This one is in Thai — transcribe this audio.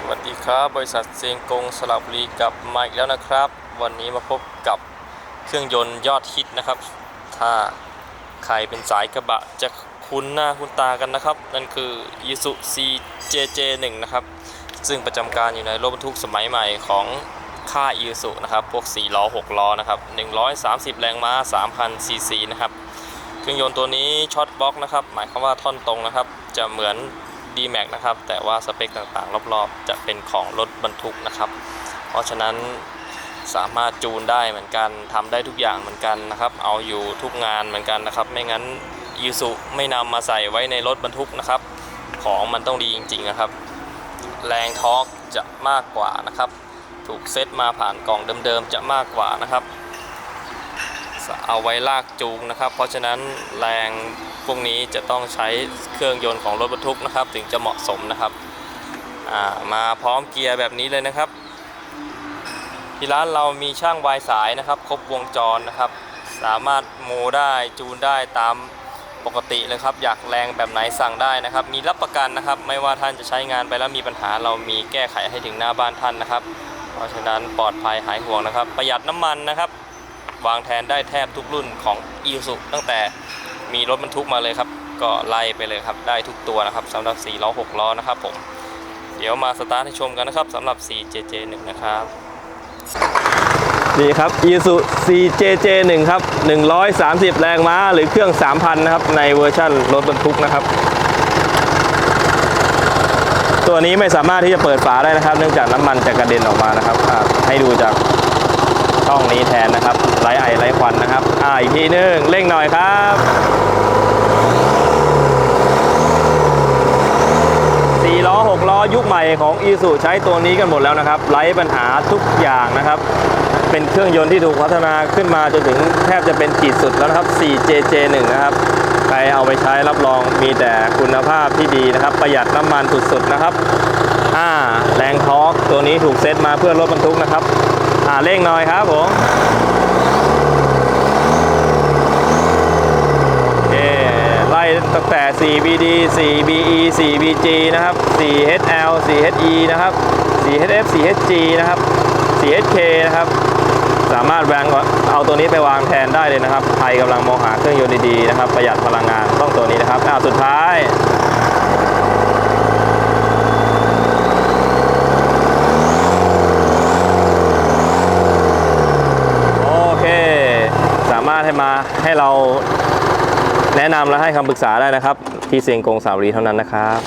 สวัสดีครับบริษัทเซียงกงสระบุรีกลับมาอีกแล้วนะครับ วันนี้มาพบกับเครื่องยนต์ยอดฮิตนะครับ ถ้าใครเป็นสายกระบะจะคุ้นหน้าคุ้นตากันนะครับ นั่นคือ i s u CJJ1 นะครับ ซึ่งประจำการอยู่ในรถบรรทุกสมัยใหม่ของค่าย i s u นะครับ พวก 4 ล้อ 6 ล้อนะครับ 130 แรงม้า 3,000 ซีซีนะครับ เครื่องยนต์ตัวนี้ช็อตบล็อกนะครับ หมายความว่าท่อนตรงนะครับ จะเหมือน D-Max นะครับ แต่ว่าสเปคต่างๆ รอบๆ จะเป็นของรถบรรทุกนะครับ เพราะฉะนั้นสามารถจูนได้เหมือนกันทำได้ทุกอย่างเหมือนกันนะครับ เอาอยู่ทุกงานเหมือนกันนะครับ ไม่งั้นยูสุไม่นำมาใส่ไว้ในรถบรรทุกนะครับ ของมันต้องดีจริงๆนะครับ แรงทอร์กจะมากกว่านะครับ ถูกเซตมาผ่านกล่องเดิมๆจะมากกว่านะครับ เอาไว้ลากจูงนะครับ เพราะฉะนั้นแรงพวกนี้จะต้องใช้เครื่องยนต์ของรถบรรทุกนะครับ ถึงจะเหมาะสมนะครับามาพร้อมเกียร์แบบนี้เลยนะครับ ที่ร้านเรามีช่างวายสายนะครับ ครบวงจรนะครับ สามารถโมได้จูนได้ตามปกติเลยครับ อยากแรงแบบไหนสั่งได้นะครับ มีรับประกันนะครับ ไม่ว่าท่านจะใช้งานไปแล้วมีปัญหาเรามีแก้ไขให้ถึงหน้าบ้านท่านนะครับ เพราะฉะนั้นปลอดภัยหายห่วงนะครับ ประหยัดน้ำมันนะครับ วางแทนได้แทบทุกรุ่นของ i s u ตั้งแต่มีรถบรรทุกมาเลยครับ ก็ไล่ไปเลยครับได้ทุกตัวนะครับสำหรับ4ล้อ6ล้อนะครับผมเดี๋ยวมาสตาร์ทให้ชมกันนะครับสำหรับ 4JJ1 นะครับนี่ครับ i s u CJJ1 ครับ 130 แรงม้าหรือเครื่อง 3,000 นะครับ ในเวอร์ชั่นรถบรรทุกนะครับ ตัวนี้ไม่สามารถที่จะเปิดฝาได้นะครับ เนื่องจากน้ำมันจะกระเด็นออกมานะครับ ให้ดูจาก ช่องนี้แทนนะครับไร้ไอไร้ควันนะครับ อ่าอีกทีนึงเร่งหน่อยครับสี่ล้อหกล้อยุคใหม่ของ i s u ใช้ตัวนี้กันหมดแล้วนะครับไร้ปัญหาทุกอย่างนะครับ เป็นเครื่องยนต์ที่ถูกพัฒนาขึ้นมาจนถึงแทบจะเป็นขีดสุดแล้วนะครับ 4JJ1 นะครับใครเอาไปใช้รับรองมีแต่คุณภาพที่ดีนะครับ ประหยัดน้ำมันสุดๆนะครับอ่าแรงทอร์กตัวนี้ถูกเซตมาเพื่อรถบรรทุกนะครับ อ่าเร่งหน่อยครับผมโอเคไล่ตั้งแต่ 4BD 4BE 4BG นะครับ 4HL 4HE นะครับ 4HF 4HG นะครับ 4HK นะครับ สามารถแวงเอาตัวนี้ไปวางแทนได้เลยนะครับ ใครกำลังมองหาเครื่องยนต์ดีๆนะครับ ประหยัดพลังงานต้องตัวนี้นะครับอ่าสุดท้าย โอเค สามารถให้ มาให้เราแนะนำและให้คำปรึกษาได้นะครับ ที่เซียงกงสาวรีเท่านั้นนะครับ